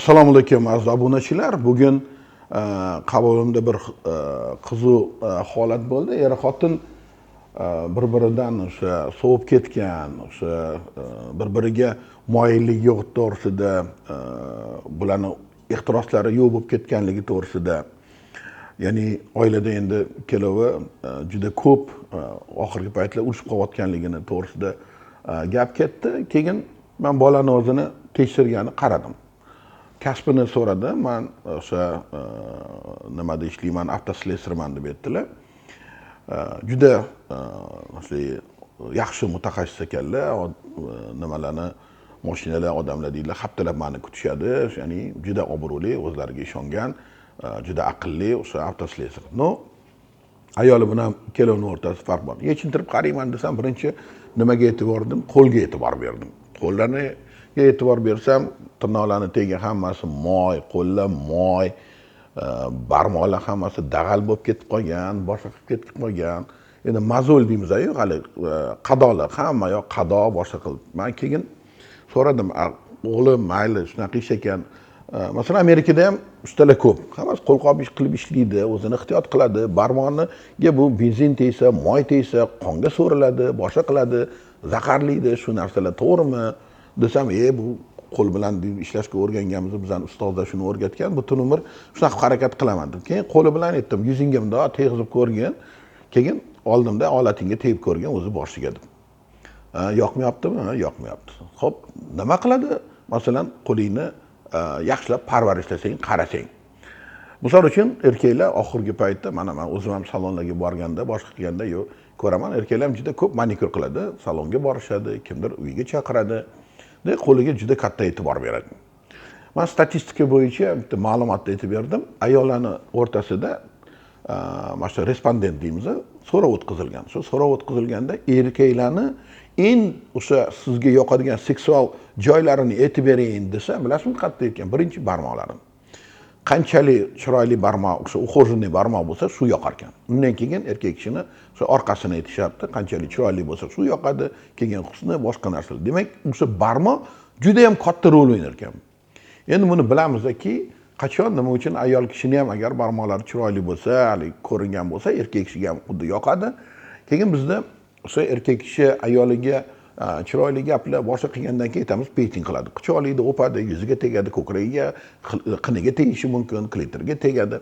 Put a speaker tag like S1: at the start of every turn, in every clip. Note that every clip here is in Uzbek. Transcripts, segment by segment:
S1: assalomu alaykum aziz obunachilar. Bugun e, qabulimda bir e, qiziq e, holat bo'ldi. Er xotin bir biridan o'sha sovib ketgan o'sha bir biriga moyillik yo'q to'g'risida bularni ehtiroslari yo'q bo'lib ketganligi to'g'risida. Ya'ni oilada endi ikkalovi juda ko'p oxirgi paytlar urushib qolayotganligini to'g'risida gap ketdi. Keyin man bolani o'zini tekshirgani qaradim. Kasbini so'radi man o'sha e, nimada ishlayman avtoslesarman deb aytdilar. E, juda e, yaxshi mutaxassis ekanlar nimalarni moshinalar odamlar deydilar haftalab mani kutishadi ya'ni juda obro'li o'zlariga ishongan juda aqlli o'sha avtoslesar no ayoli bilan ikkalovini o'rtasida farq bor. Yechintirib qarayman desam birinchi nimaga e'tibor berdim? Qo'lga e'tibor berdim. Qo'llarni e'tibor bersam tirnoqlarni tagi hammasi moy qo'llar moy e, barmoqlar hammasi dag'al bo'lib ketib qolgan boshqa qilib ketib qolgan. Endi mazol deymiz-ku hali e, qadolar hamma yoq qado boshqa qilib. Man keyin so'radim o'g'lim mayli shunaqa ish ekan. E, masalan amerikada ham ustalar ko'p hammasi qo'lqop ish qilib ishlaydi o'zini ehtiyot qiladi barmog'iga bu benzin tegsa moy tegsa qonga so'riladi boshqa qiladi zaharlaydi shu narsalar to'g'rimi? Desam e bu qo'l bilan ishlashga o'rganganmiz bizani ustozlar shuni o'rgatgan butun umr shunaqa harakat qilaman. dedim. Keyin qo'li bilan aytdim yuzingga bundoq tegizib ko'rgin. Keyin oldimda olatingga tegib ko'rgin o'zi boshiga deb yoqmayaptimi yoqmayapti ho'p nima qiladi? Masalan qo'lingni e, yaxshilab parvarishlasang qarasang. Misol uchun erkaklar oxirgi paytda mana man o'zim ham salonlarga borganda boshqa qilganda yo ko'raman erkaklar ham juda ko'p manikyur qiladi salonga borishadi kimdir uyiga chaqiradi. Qo'liga juda katta e'tibor beradi man statistika bo'yicha bitta ma'lumotni aytib berdim ayollarni o'rtasida e, mana shu respondent deymiz so'rov o'tkazilgan shu so'rov o'tkazilganda erkaklarni eng o'sha sizga yoqadigan seksual joylarini aytib bering desa bilasizmi qayerda ekan birinchi barmoqlarini qanchalik chiroyli barmoq o'sha ухоженный barmoq bo'lsa shu yoqar ekan undan keyin erkak kishini o'sha orqasini aytishyapti qanchalik chiroyli bo'lsa shu yoqadi keyin husni boshqa narsalar demak o'sha barmoq juda yam katta rol o'ynar ekan endi buni bilamizki qachon? Nima uchun? Ayol kishini ham agar barmoqlari chiroyli bo'lsa haligi ko'ringan bo'lsa erkak kishiga ham xuddi yoqadi. Keyin bizda o'sha erkak kishi ayoliga chiroyli gaplar boshqa qilgandan keyin aytamiz peyting qiladi. Quchoqlaydi o'padi yuziga tegadi ko'kragiga qiniga tegishi mumkin klitorga tegadi.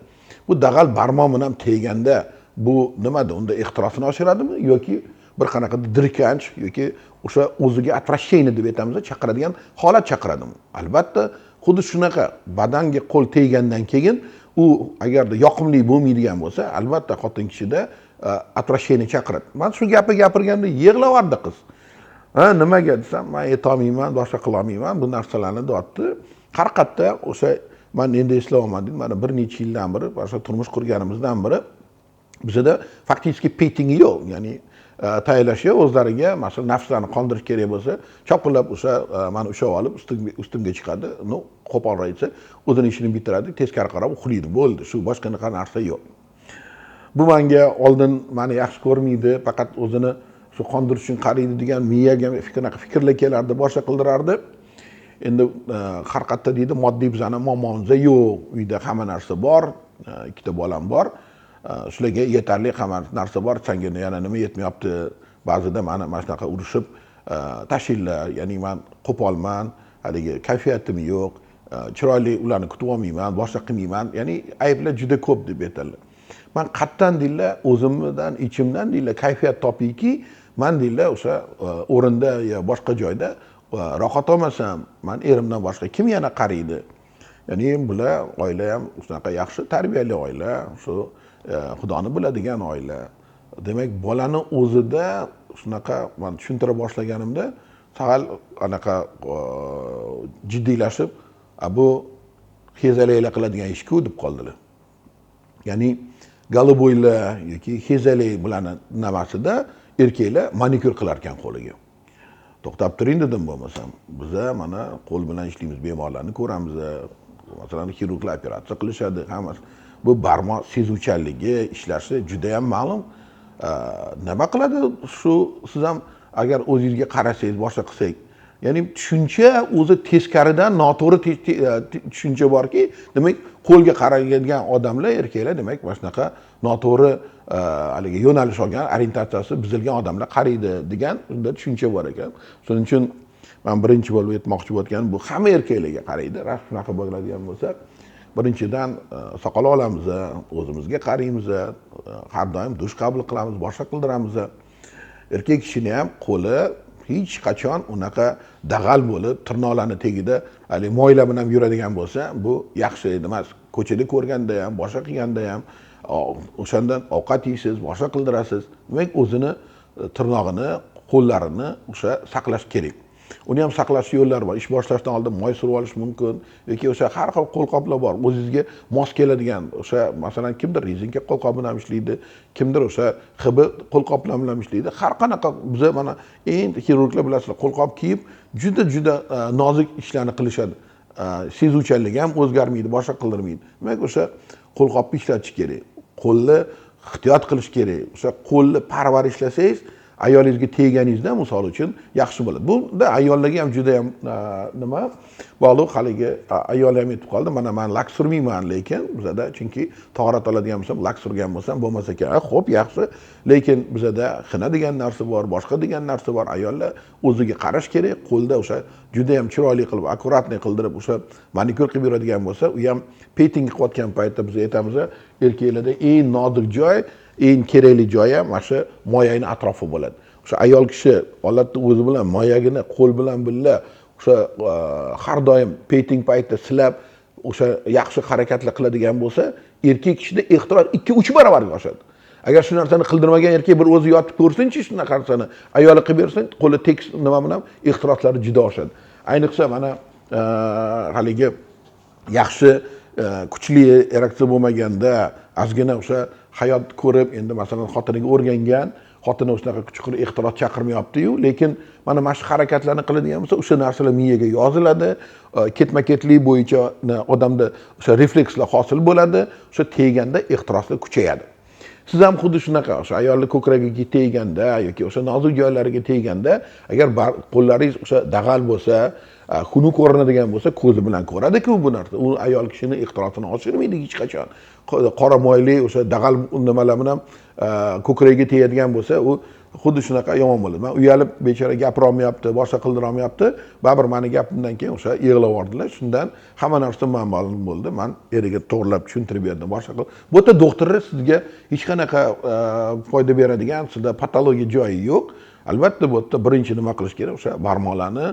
S1: Bu dag'al barmoq bilan teganda bu nimada unda ehtirosini oshiradimi? Yoki bir qanaqadir dirkanch yoki o'sha o'ziga отвращение deb aytamiz chaqiradigan holat chaqiradimi? Albatta xuddi shunaqa badanga qo'l teggandan keyin u agarda yoqimli bo'lmaydigan bo'lsa albatta xotin kishida отвращение chaqiradi. Man shu gapni gapirganda yig'layordi qiz. Ha nimaga desam man aytolmayman boshqa qilolmayman bu narsalarni deyapti haqiqatda o'sha man endi eslayapman deydi mana bir necha yildan beri o'sha turmush qurganimizdan beri bizada фактически peyting yo'q ya'ni e, tayyorlash yo'q o'zlariga masalan nafslarni qondirish kerak bo'lsa chopqillab o'sha e, mani ushlab olib ustimga chiqadi. Ну qo'polroq aytsa o'zini ishini bitiradi teskari qarab uxlaydi bo'ldi. Shu boshqa qanaqa narsa yo'q. Bu manga oldin mani yaxshi ko'rmaydi faqat o'zini shu qondirish uchun qariydi degan miyaga anaqa fikrlar kelardi boshqa qildirardi. Endi e, har qayerda deydi moddiy bizani muammomiz yo'q. Uyda hamma narsa bor e, ikkita bolam bor. E, shularga yetarli hamma narsa bor. Sanga yana nima yetmayapti? Ba'zida mani mana shunaqa urushib e, tashlanglar ya'ni man qo'polman haligi kayfiyatim yo'q chiroyli ularni kutib olmayman boshqa qilmayman. Ya'ni ayblar juda ko'p deb aytadilar. Man qayerdan deydilar o'zimdan ichimdan deydilar kayfiyat topingki man deydilar o'sha e, o'rinda yo boshqa joyda e, rohat olmasam man erimdan boshqa kim yana qaraydi ya'ni bular oila ham shunaqa yaxshi tarbiyali oila shu e, xudoni biladigan oila. Demak bolani o'zida shunaqa man tushuntira boshlaganimda sal anaqa jiddiylashib "A, bu hezalaklar qiladigan ishku deb qoldilar. Ya'ni goloboylar yoki hezalak bularni nimasida erkaklar manikyur qilar ekan qo'liga. To'xtab turing dedim bo'lmasam biza mana qo'l bilan ishlaymiz bemorlarni ko'ramiz. Masalan xirurglar operatsiya qilishadi hammasi. Bu barmoq sezuvchanligi ishlashi judayam ma'lum. Nima qiladi? Shu siz ham agar o'zingizga qarasangiz boshqa qilsak ya'ni tushuncha o'zi teskaridan noto'g'ri e, tushuncha borki demak qo'lga qaraydigan odamlar erkaklar demak mana shunaqa noto'g'ri e, haligi yo'nalish olgan orientatsiyasi buzilgan odamlar qaraydi degan unda tushuncha bor ekan. Shuning uchun man birinchi bo'lib aytmoqchi bo'layotganim bu hamma erkaklarga qaraydi. Rostki shunaqa bo'ladigan bo'lsa birinchidan e, soqol olamiz o'zimizga qaraymiz har doim dush qabul qilamiz boshqa qildiramiz. Erkak kishini ham qo'li hech qachon unaqa dag'al bo'lib tirnoqlarni tagida haligi moyla bilan yuradigan bo'lsa bu yaxshi emas. Ko'chada ko'rganda ham boshqa qilganda ham o'shandan ovqat yeysiz boshqa qildirasiz. Demak o'zini e, tirnog'ini qo'llarini o'sha saqlash kerak. Uni ham saqlash yo'llari bor. Ish boshlashdan oldin moy surib olish mumkin. Yoki o'sha har xil qo'lqoplar bor. O'zingizga mos keladigan o'sha masalan kimdir rezinka qo'lqop bilan ishlaydi kimdir o'sha hb qo'lqoplar bilan ishlaydi. Har qanaqa biza mana eng xirurglar bilasizlar qo'lqop kiyib juda juda e, nozik ishlarni qilishadi. E, sezuvchanligi ham o'zgarmaydi boshqa qildirmaydi. Demak o'sha qo'lqopni ishlatish kerak. Qo'lni ehtiyot qilish kerak. O'sha qo'lni parvarishlasangiz ayolingizga tegganingizda misol uchun yaxshi bo'ladi. Bunda ayollarga ham juda ham e, nima? Bog'liq haligi ayol ham aytib qoldi. Mana man lak surmayman lekin bizada chunki tahorat oladigan bo'lsam lak surgan bo'lsam bo'lmas ekan ho'p xo'p yaxshi. Lekin bizada xina degan narsa bor boshqa degan narsa bor. Ayollar o'ziga qarash kerak qo'lda o'sha juda ham chiroyli qilib аккуратный qildirib o'sha manikyur qilib yuradigan bo'lsa u ham peting qilayotgan paytda biz aytamiz erkaklarda eng nodir joy eng kerakli joyi ham mana shu moyani atrofi bo'ladi. O'sha ayol kishi odatda o'zi bilan moyagini qo'l bilan birga o'sha e, har doim peyting paytida silab o'sha yaxshi harakatlar qiladigan bo'lsa erkak kishida ehtiros ikki uch barobarga oshadi. Agar shu narsani qildirmagan erkak bir o'zi yotib ko'rsinchi shunaqa narsani ayoli qilib bersin qo'li tekis nima bilan ehtiroslari juda oshadi. Ayniqsa mana e, haligi yaxshi e, kuchli ereksiya bo'lmaganda ozgina o'sha hayot ko'rib endi masalan xotiniga o'rgangan xotini shunaqa chuqur ehtirot chaqirmayaptiyu lekin mana mana shu harakatlarni qiladigan bo'lsa o'sha narsalar miyaga yoziladi. Ketma ketlik bo'yicha odamda o'sha reflekslar hosil bo'ladi o'sha teganda ehtiroslar kuchayadi. Siz ham xuddi shunaqa o'sha ayolni ko'kragiga teganda yoki o'sha nozik joylariga teganda agar qo'llaringiz o'sha dag'al bo'lsa xunuk ko'rinadigan bo'lsa ko'zi bilan ko'radiku bu narsa. U ayol kishini ehtirosini oshirmaydi hech qachon. Qora moyli o'sha dag'al nimalar bilan e, ko'kragiga tegadigan bo'lsa u xuddi shunaqa yomon bo'ladi. Man uyalib bechora gapirolmayapti boshqa qildirolmayapti. Baribir mani gapimdan keyin o'sha yig'lab yubordilar. Shundan hamma narsa man ma'lum bo'ldi. Man eriga to'g'irlab tushuntirib berdim. Boshqa qilib bu yerda doktorlar sizga hech qanaqa e, foyda beradigan sizda patologiya joyi yo'q. Albatta bu yerda birinchi nima qilish kerak? O'sha barmoqlarni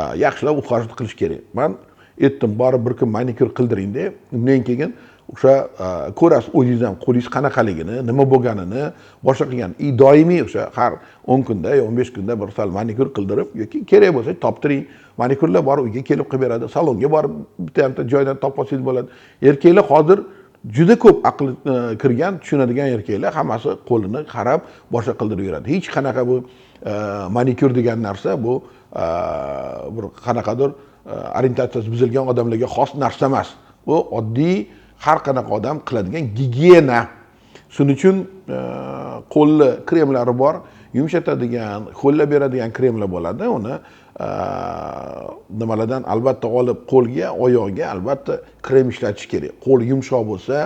S1: e, yaxshilab ухаживать qilish kerak. Man aytdim borib bir kun manikyur qildiringda undan keyin o'sha e, ko'rasiz o'zingiz ham qo'lingiz qanaqaligini nima bo'lganini boshqa qilgan. И doimiy o'sha har o'n kunda yo o'n besh kunda bir sal manikyur qildirib yoki kerak bo'lsa toptiring. Manikyurlar bor uyga kelib qilib beradi salonga borib bitta bitta joydan topib olsangiz bo'ladi. Erkaklar hozir juda ko'p aqli e, kirgan tushunadigan erkaklar hammasi qo'lini qarab boshqa qildirib yuradi. Hech qanaqa bu e, manikyur degan narsa bu bir qanaqadir orientatsiyasi buzilgan odamlarga xos narsa emas. Bu oddiy har qanaqa odam qiladigan gigiyena. Shuning uchun e, qo'lni kremlari bor yumshatadigan ho'llab beradigan kremlar bo'ladi. Uni e, nimalardan? Albatta olib qo'lga oyoqga albatta krem ishlatish kerak. Qo'l yumshoq bo'lsa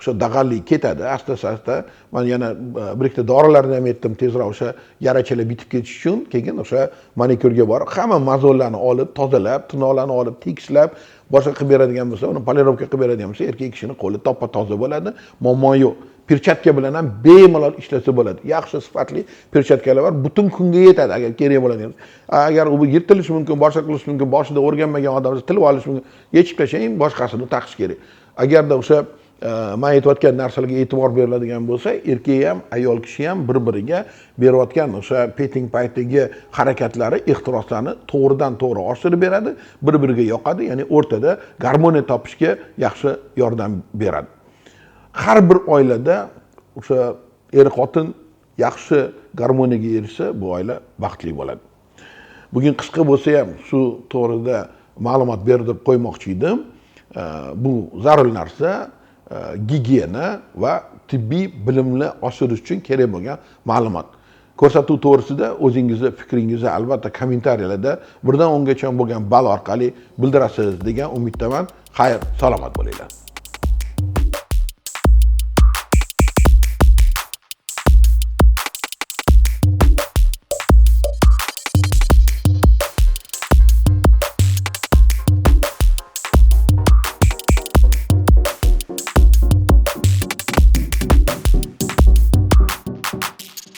S1: o'sha dag'allik ketadi. Asta asta man yana e, bir ikkita dorilarni ham aytdim tezroq o'sha yarachalar bitib ketish uchun. Keyin o'sha manikyurga borib hamma mazollarni olib tozalab tirnoqlarni olib tekislab boshqa qilib beradigan bo'lsa uni polirovka qilib beradigan bo'lsa erkak kishini qo'li toppa toza bo'ladi muammo yo'q. Перчатка bilan ham bemalol ishlasa bo'ladi. Yaxshi sifatli перчаткалар bor butun kunga yetadi agar kerak bo'ladigan agar u yirtilishi mumkin boshqa qilishi mumkin boshida o'rganmagan odam tilib olishi mumkin yechib tashlang boshqasini taqish kerak. Agarda o'sha Э, man aytayotgan narsalarga e'tibor beriladigan bo'lsa erkak ham ayol kishi ham bir biriga berayotgan o'sha peting paytdagi harakatlari ehtiroslarni to'g'ridan to'g'ri oshirib beradi bir biriga yoqadi ya'ni o'rtada garmoniya topishga yaxshi yordam beradi. Har bir oilada o'sha er xotin yaxshi garmoniyaga erishsa bu oila baxtli bo'ladi. Bugun qisqa bo'lsa ham shu to'g'rida ma'lumot berib qo'ymoqchi edim. Bu zarur narsa. Gigiyena va tibbiy bilimni oshirish uchun kerak bo'lgan ma'lumot. Ko'rsatuv to'g'risida o'zingizni fikringizni albatta kommentariyalarda birdan o'ngacha bo'lgan ball orqali bildirasiz degan umiddaman. Xayr salomat bo'linglar.